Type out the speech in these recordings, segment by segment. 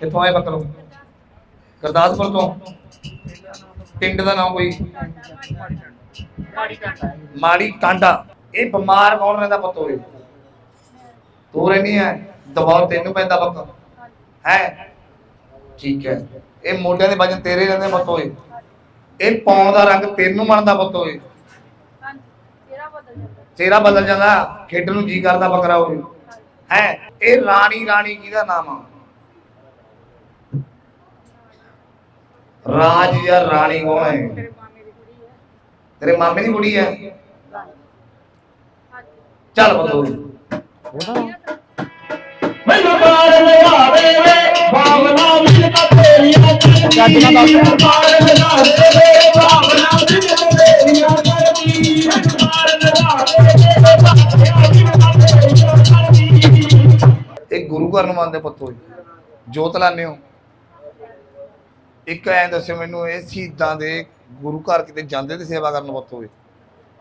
ਕਿੱਥੋਂ ਆਏ ਬੱਕਰੋ? ਗੁਰਦਾਸਪੁਰ ਤੋਂ? ਪਿੰਡ ਦਾ ਨਾਮ ਕੋਈ? ਮਾੜੀ ਟਾਂਡਾ ਇਹ ਬਿਮਾਰ ਕੌਣ ਰਹਿੰਦਾ ਪਤੋਰੇ ਤੂੰ ਰਹਿਨੀ ਹੈ ਦਬਾਅ ਤੈਨੂੰ ਪੈਂਦਾ ਬੱਕਰ ਹੈ? ਠੀਕ ਹੈ। ਇਹ ਮੋਢਿਆਂ ਦੇ ਵਜਨ ਤੇਰੇ ਰਹਿੰਦੇ ਪਤੋਏ ਇਹ ਪੌਂ ਦਾ ਰੰਗ ਤੈਨੂੰ ਬਣਦਾ ਪਤੋਏ ਚਿਹਰਾ ਬਦਲ ਜਾਂਦਾ। ਖੇਡਣ ਨੂੰ ਜੀ ਕਰਦਾ ਬੱਕਰਾ ਹੋਵੇ ਹੈ? ਇਹ ਰਾਣੀ ਰਾਣੀ ਕਿਹਦਾ ਨਾਮ ਆ? ਰਾਜ ਜਾਂ ਰਾਣੀ ਕੌਣ ਹੈ? ਤੇਰੇ ਮਾਮੇ ਦੀ ਕੁੜੀ ਹੈ। ਚੱਲ ਬਤੋਏ ਮੈਨੂੰ ਬਾੜ ਲਗਾਵੇ ਵੇ ਭਾਵਨਾ ਮਿਲ ਕੇ ਤੇਰੀਆਂ ਕਰਦੀ ਬਾੜ ਲਗਾਵੇ ਵੇ ਭਾਵਨਾ ਮਿਲ ਕੇ ਤੇਰੀਆਂ ਕਰਦੀ ਮੈਨੂੰ ਬਾੜ ਲਗਾਵੇ ਵੇ ਭਾਵਨਾ ਮਿਲ ਕੇ ਤੇਰੀਆਂ ਕਰਦੀ ਇਹ ਗੁਰੂ ਘਰ ਨੂੰ ਮੰਨਦੇ ਪੁੱਤੋ ਜੋਤ ਲਾਣੇ ਹੋ। ਇੱਕ ਐ ਦੱਸਿਓ ਮੈਨੂੰ ਇਹ ਸ਼ਹੀਦਾਂ ਦੇ ਗੁਰੂ ਘਰ ਕਿਤੇ ਜਾਂਦੇ ਤੇ ਸੇਵਾ ਕਰਨ ਪੁੱਤੋ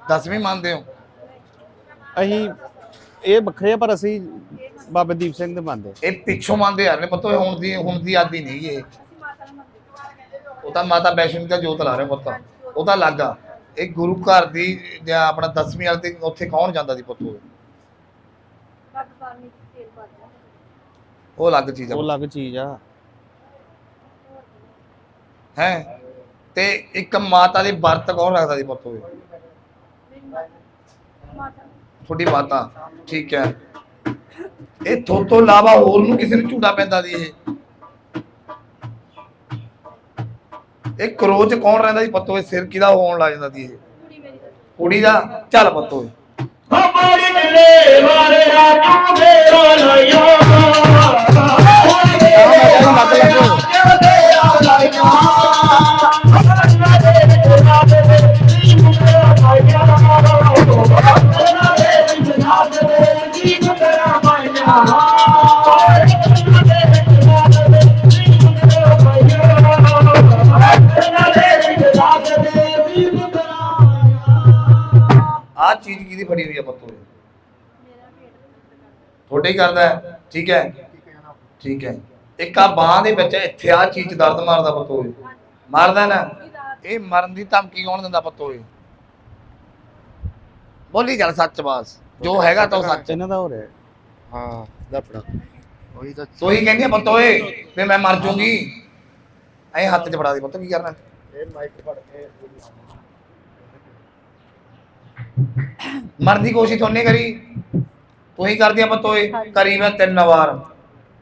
ਦਸਵੀਂ ਮੰਨਦੇ ਹੋ? ਅਸੀਂ ਇਹ ਵੱਖਰੇ ਆ ਪਰ ਅਸੀਂ ਬਾਬਾ ਦੀਪ ਸਿੰਘ ਦੇ ਮੰਨਦੇ ਇਹ ਪਿੱਛੋਂ ਮੰਨਦੇ ਆ ਨੇ ਪੁੱਤੋ ਇਹ ਹੁਣ ਦੀ ਹੁਣ ਦੀ ਆਦੀ ਨਹੀਂ ਇਹ। ਉਹ ਤਾਂ ਮਾਤਾ ਵੈਸ਼ਨੋ ਦਾ ਜੋਤ ਲਾ ਰਿਹਾ ਪੁੱਤ। ਉਹ ਤਾਂ ਲੱਗਾ ਇਹ ਗੁਰੂ ਘਰ ਦੀ ਜਾਂ ਆਪਣਾ ਦਸਵੀਂ ਵਾਲੇ ਤੇ ਉੱਥੇ ਕੌਣ ਜਾਂਦਾ ਸੀ ਪੁੱਤੋ? ਉਹ ਅਲੱਗ ਚੀਜ਼ ਉਹ ਆ ਅਲੱਗ ਚੀਜ਼ ਆ। ਹੈ। ਤੇ ਇੱਕ ਮਾਤਾ ਦੇ ਵਰਤ ਕੌਣ ਰੱਖਦਾ ਸੀ ਪੁੱਤੋ ਤੁਹਾਡੀ ਮਾਤਾ। ਠੀਕ ਹੈ। ਇਹ ਥੋ ਤੋਂ ਇਲਾਵਾ ਹੋਰ ਨੂੰ ਕਿਸੇ ਨੂੰ ਝੂਟਾ ਪੈਂਦਾ ਦੀ ਇਹ। ਇਹ ਕਰੋਚ ਕੌਣ ਰਹਿੰਦਾ ਸੀ ਪੱਤੋ ਇਹ ਸਿਰ ਕਿਹਦਾ ਹੋਣ ਲੱਗ ਜਾਂਦਾ ਸੀ ਇਹ? ਕੁੜੀ ਦਾ। ਚੱਲ ਪੱਤੋ ਹਮਾਰੀ ਮਿਲੇ ਵਾਲੇ ਰਾਜੂ ਮੇਰਾ ਲਿਆ ਫੜੀ ਹੋਈ ਆ ਪੱਤੋ ਤੁਹਾਡੇ ਹੀ ਕਰਦਾ ਹੈ। ਠੀਕ ਹੈ। ਠੀਕ ਹੈ। ਇੱਕ ਆ ਬਾਹ ਦੇ ਵਿੱਚ ਇੱਥੇ ਆ ਚੀਜ਼ 'ਚ ਦਰਦ ਮਾਰਦਾ ਪੱਤੋ ਮਾਰਦਾ ਨਾ। ਇਹ ਮਰਨ ਦੀ ਧਮਕੀ ਕੌਣ ਦਿੰਦਾ ਪੱਤੋ ਬੋਲੀ ਚੱਲ ਸੱਚ ਬਾਸ। ਜੋ ਹੈਗਾ ਤਾਂ ਉਹ ਸੱਚ। ਇਹਨਾਂ ਦਾ ਹੋ ਰਿਹਾ। ਹਾਂ ਦਪੜਾ ਉਹੀ ਤਾਂ ਤੂੰ ਹੀ ਕਹਿੰਦੀ ਆ ਪੱਤੋਏ ਵੀ ਮੈਂ ਮਰ ਜੂੰਗੀ। ਐ ਹੱਥ 'ਚ ਫੜਾ ਦੇ ਪੁੱਤ ਕੀ ਕਰਨਾ? ਇਹ ਮਾਈਕ ਫੜ ਕੇ ਮਰਨ ਦੀ ਕੋਸ਼ਿਸ਼ ਉਹਨੇ ਕਰੀ। ਤੂੰ ਹੀ ਕਰਦੀ ਆ ਪੱਤੋਏ ਕਰੀ ਮੈਂ ਤਿੰਨ ਵਾਰ।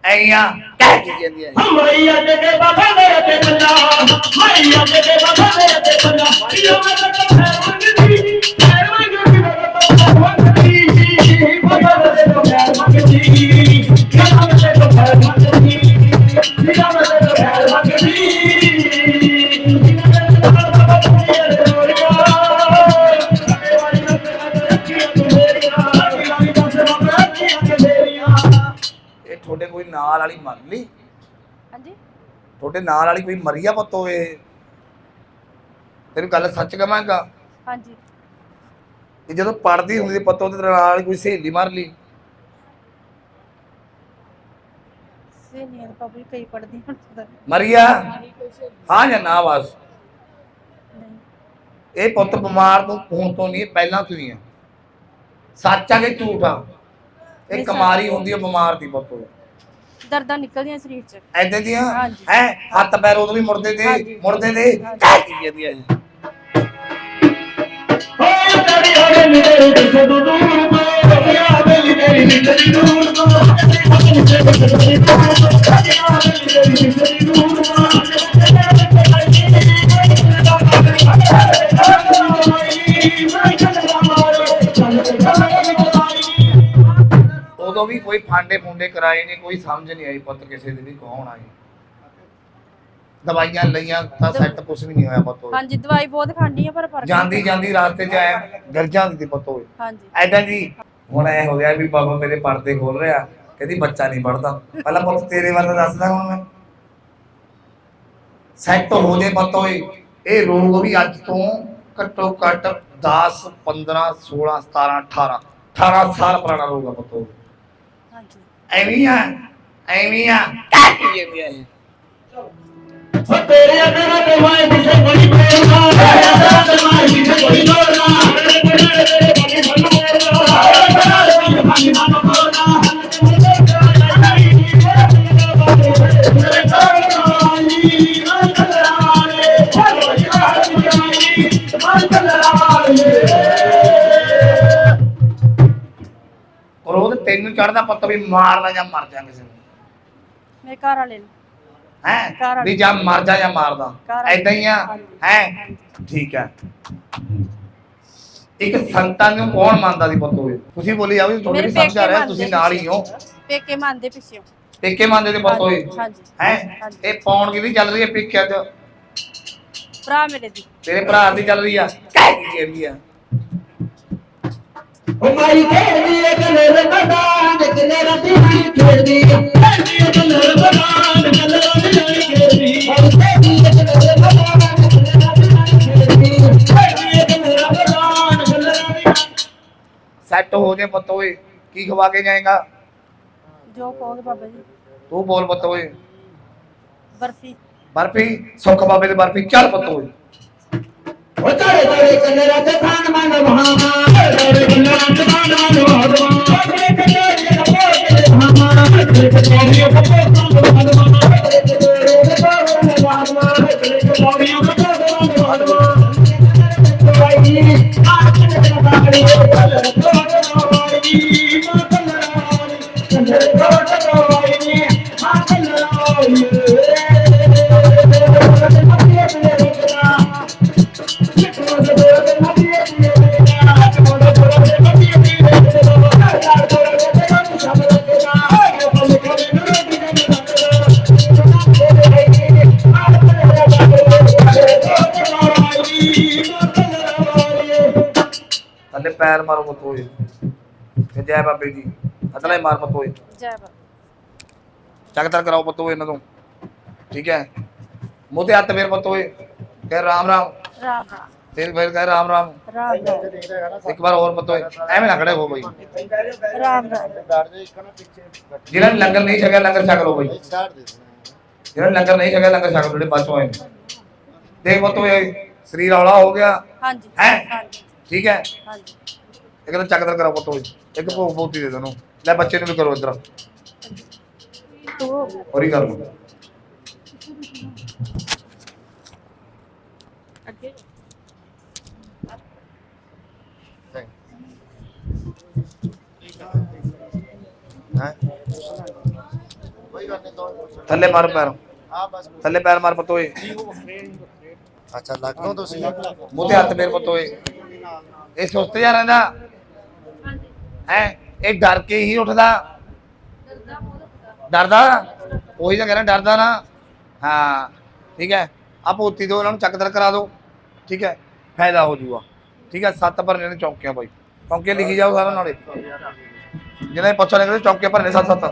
ਐਆਂ ਕਹਿ ਕੇ ਜਾਂਦੀ ਆ ਹਮਾਰੀ ਅੱਡ ਕੇ ਬਾਬਾ ਮੇਰੇ ਤੇ ਬੰਦਾ ਹਮਾਰੀ ਅੱਡ ਕੇ ਬਾਬਾ ਮੇਰੇ ਤੇ ਬੰਦਾ। ਇਹ ਮੈਂ ਤਾਂ ਫੈਰ ਮੰਗਦੀ ਫੈਰ ਮੰਗਦੀ ਮੈਂ ਤਾਂ ਫੈਰ ਮੰਗਦੀ ਬਾਬਾ ਮੇਰੇ ਤੋਂ ਫੈਰ ਮੰਗਦੀ ਇਹ ਤੁਹਾਡੇ ਕੋਈ ਨਾਲ ਵਾਲੀ ਮਰ ਲਈ ਹਾਂਜੀ। ਤੁਹਾਡੇ ਨਾਲ ਵਾਲੀ ਕੋਈ ਮਰੀਆ ਪੱਤੋਏ ਤੈਨੂੰ ਗੱਲ ਸੱਚ ਕਵਾਂਗਾ? ਹਾਂਜੀ। ਇਹ ਜਦੋਂ ਪੜਦੀ ਹੁੰਦੀ ਪੱਤੋ ਤੇ ਨਾਲ ਵਾਲੀ ਕੋਈ ਸਹੇਲੀ ਮਰ ਲਈ? ਸਹੇਲੀਆਂ ਤਾਂ ਵੀ ਕਈ ਪੜਦੀਆਂ ਹੁਣ ਤਾਂ। ਮਰੀਆ ਹਾਂ ਜਾਂ ਨਾ ਬਸ? ਨਹੀਂ। ਇਹ ਪੁੱਤ ਬਿਮਾਰ ਤੋਂ ਹੁਣ ਤੋਂ ਨਹੀਂ ਇਹ ਪਹਿਲਾਂ ਤੋਂ ਹੀ ਹੈ ਸੱਚ ਆ ਕਿ ਝੂਠ ਆ? ਇਹ ਨਹੀਂ, ਕਮਾਰੀ। ਹੁੰਦੀ ਹੈ ਬਿਮਾਰ ਦੀ ਪੁੱਤ ਦਰਦਾਂ ਨਿਕਲਦੀਆਂ ਸਰੀਰ 'ਚ ਐਦਾਂ ਦੀਆਂ ਹਾਂਜੀ। ਹੈ ਹੱਥ ਪੈਰ ਉਦੋਂ ਵੀ ਮੁੜਦੇ ਤੇ ਹਾਂਜੀ। ਮੁੜਦੇ ਤੇ ਹਾਂਜੀ। ਕਹਿ ਕੀ ਜਾਂਦੀ ਹੈ ਓ ਤੇਰੀ ਹੋਵੇ ਮੇਰੇ ਦਿਲ ਤੋਂ ਦੂਰ ਤੋਂ ਯਾ ਮੇਰੀ ਤੇਰੀ ਨਿਕਲੀ ਦੂਰ ਤੋਂ ਤੇਰੀ ਮੇਰੀ ਉਦੋਂ ਵੀ ਕੋਈ ਫਾਂਡੇ ਫੁੰਡੇ ਕਰਾਏ ਨਹੀਂ ਕੋਈ ਸਮਝ ਨਹੀਂ ਆਈ ਪੁੱਤ ਕਿਸੇ ਦੀ ਵੀ ਕੌਣ ਆਈ ਦਵਾਈਆਂ ਲਈਆਂ ਤਾਂ ਸੈੱਟ ਕੁਝ ਵੀ ਨਹੀਂ ਹੋਇਆ ਪੁੱਤ ਹੋਏ। ਹਾਂਜੀ ਦਵਾਈ ਬਹੁਤ ਖਾਂਦੀ ਆ ਪਰ ਫ਼ਰਕ ਜਾਂਦੀ ਜਾਂਦੀ ਰਾਸਤੇ 'ਚ ਆਇਆ ਗਿਰ ਜਾਂਦੀ ਸੀ ਪੁੱਤ ਹੋਏ। ਹਾਂਜੀ। ਐਦਾਂ ਜੀ ਹੁਣ ਐ ਹੋ ਗਿਆ ਵੀ ਬਾਬਾ ਮੇਰੇ ਪਰਦੇ ਖੋਲ ਰਿਹਾ ਕਹਿੰਦੀ ਬੱਚਾ ਨਹੀਂ ਪੜਦਾ ਪਹਿਲਾਂ ਪੁੱਤ ਤੇਰੇ ਬਾਰੇ ਤਾਂ ਦੱਸਦਾ ਹੁਣ ਮੈਂ। ਸੈੱਟ ਹੋ ਜੇ ਪੁੱਤ ਹੋਏ ਇਹ ਰੋਗ ਵੀ ਅੱਜ ਤੋਂ ਘੱਟੋ ਘੱਟ 10 15 16 17 18 18 ਸਾਲ ਪੁਰਾਣਾ ਰੋਗ ਆ ਪੁੱਤ ਹੋਏ। ਹਾਂਜੀ। ਐਵੇਂ ਆ ਐਵੇਂ ਆ। ਕਾਹੀ ਜਾਂਦੀ ਆ ਤੇਰੇ ਅੰਦਰ ਤੇ ਤੈਨੂੰ ਚੜਦਾ ਪੁੱਤ ਵੀ ਮਾਰਨਾ ਜਾਂ ਮਰ ਜਾ ਕਿਸੇ ਨੂੰ। ਮੇਰੇ ਘਰ ਵਾਲੇ ਨੂੰ। ਹੈ? ਵੀ ਜਾਂ ਮਰ ਜਾ ਜਾਂ ਮਾਰਦਾ ਘਰ ਐਦਾਂ ਹੀ ਆ? ਹੈ? ਠੀਕ ਹੈ। ਇੱਕ ਸੰਤਾਂ ਨੂੰ ਕੌਣ ਮੰਨਦਾ ਦੀ ਪੁੱਤ ਹੋਏ ਤੁਸੀਂ ਬੋਲੀ ਆ ਵੀ ਤੁਹਾਡੇ ਵੀ ਸਮਝ ਆ ਰਿਹਾ ਤੁਸੀਂ ਨਾਲ ਹੀ ਹੋ। ਪੇਕੇ ਮੰਨਦੇ ਪਿੱਛੇ। ਪੇਕੇ ਮੰਨਦੇ ਦੇ ਪੁੱਤ ਹੋਏ ਹਾਂਜੀ ਹੈ? ਹਾਂਜੀ। ਇਹ ਪੌਣ ਕਿਹਦੀ ਚੱਲ ਰਹੀ ਹੈ ਪੇਕਿਆਂ 'ਚ। ਭਰਾ ਮੇਰੇ ਦੀ। ਤੇਰੇ ਭਰਾ ਦੀ ਚੱਲ ਰਹੀ ਆ। ਕਹਿ ਕੀ ਕਹਿੰਦੀ ਆ। हमारी सेट हो जाए पता की खवा के जाएगा? जो कहोगे बाबा जी। तू बोल पता बर्फ़ी। बर्फ़ी? सुख बाबे बर्फ़ी। चल पता ओ तारे तारे चले ते मन ਪੈਰ ਮਾਰੋ ਪੁੱਤ ਹੋਏ ਤੇ ਜੈ ਬਾਬੇ ਦੀ। ਅਦਲਾ ਹੀ ਮਾਰ ਪੁੱਤ ਹੋਏ ਜੈ ਬਾਬਾ। ਚੱਕ ਕਰਾਓ ਪੁੱਤ ਹੋਏ ਇਹਨਾਂ ਤੋਂ। ਠੀਕ ਹੈ? ਮੂੰਹ ਤੇ ਹੱਥ ਫੇਰ ਪੁੱਤ ਹੋਏ ਕਹਿ ਰਾਮ ਰਾਮ। ਰਾਮ ਰਾਮ। ਫਿਰ ਫਿਰ ਕਹਿ ਰਾਮ ਰਾਮ। ਇੱਕ ਵਾਰ ਹੋਰ ਪੁੱਤ ਹੋਏ ਐਵੇਂ ਨਾ ਖੜੇ ਹੋ ਬਈ। ਰਾਮ ਰਾਮ। ਨੇ ਲੰਗਰ ਨਹੀਂ ਛਕਿਆ ਲੰਗਰ ਛਕ ਲਓ ਬਈ। ਨੇ ਲੰਗਰ ਨਹੀਂ ਛਕਿਆ ਲੰਗਰ ਛਕ ਲਓ ਜਿਹੜੇ ਬਚੋ ਆਏ। ਦੇਖ ਪੁੱਤ ਹੋਏ ਸਰੀਰ ਹੌਲਾ ਹੋ ਗਿਆ। ਹਾਂਜੀ। ਹੈਂ? ਹਾਂਜੀ। ਠੀਕ ਹੈ? ਹਾਂਜੀ। ਇੱਕ ਤਾਂ ਚੱਕਦਰ ਕਰਾਓ ਪੁੱਤ ਹੋਏ ਇੱਕ ਭੋਗ ਬੋਤੀ ਦੇ ਦੇਣੋ। ਲੈ ਬੱਚੇ ਨੂੰ ਵੀ ਕਰੋ ਇਧਰ। ਤੂੰ ਹੋਰੀ ਕਰ ਲਓ। ਅੱਗੇ। ਥੱਲੇ ਮਾਰ ਪੈਰ। ਥੱਲੇ ਪੈਰ ਮਾਰ ਪੁੱਤ ਹੋਏ ਅੱਛਾ ਲੱਗ ਲਓ ਤੁਸੀਂ ਮੂੰਹ ਤੇ ਹੱਥ ਫੇਰ ਪੁੱਤ ਹੋਏ ਇਹ ਸੁਸਤ ਜਾ ਰਹਿੰਦਾ? ਹੈ? ਇਹ ਡਰ ਕੇ ਹੀ ਉੱਠਦਾ? ਡਰਦਾ ਉਹੀ ਤਾਂ ਕਹਿ ਰਿਹਾ ਡਰਦਾ ਨਾ। ਹਾਂ ਠੀਕ ਹੈ। ਆ ਪੋਤੀ ਦੋ ਇਹਨਾਂ ਨੂੰ ਚੱਕਦਰ ਕਰਾ ਦਿਓ ਠੀਕ ਹੈ। ਫਾਇਦਾ ਹੋ ਜੂਗਾ। ਠੀਕ ਹੈ ਸੱਤ ਭਰਨੇ ਨੇ ਚੌਂਕੀਆਂ ਬਾਈ। ਚੌਂਕੀਆਂ ਲਿਖੀ ਜਾਓ ਸਾਰਾ ਨਾਲੇ। ਜਿਹਨਾਂ ਨੇ ਪੁੱਛਿਆ ਨੇ ਚੌਂਕੀਆਂ ਭਰਨੇ ਸੱਤ ਸੱਤ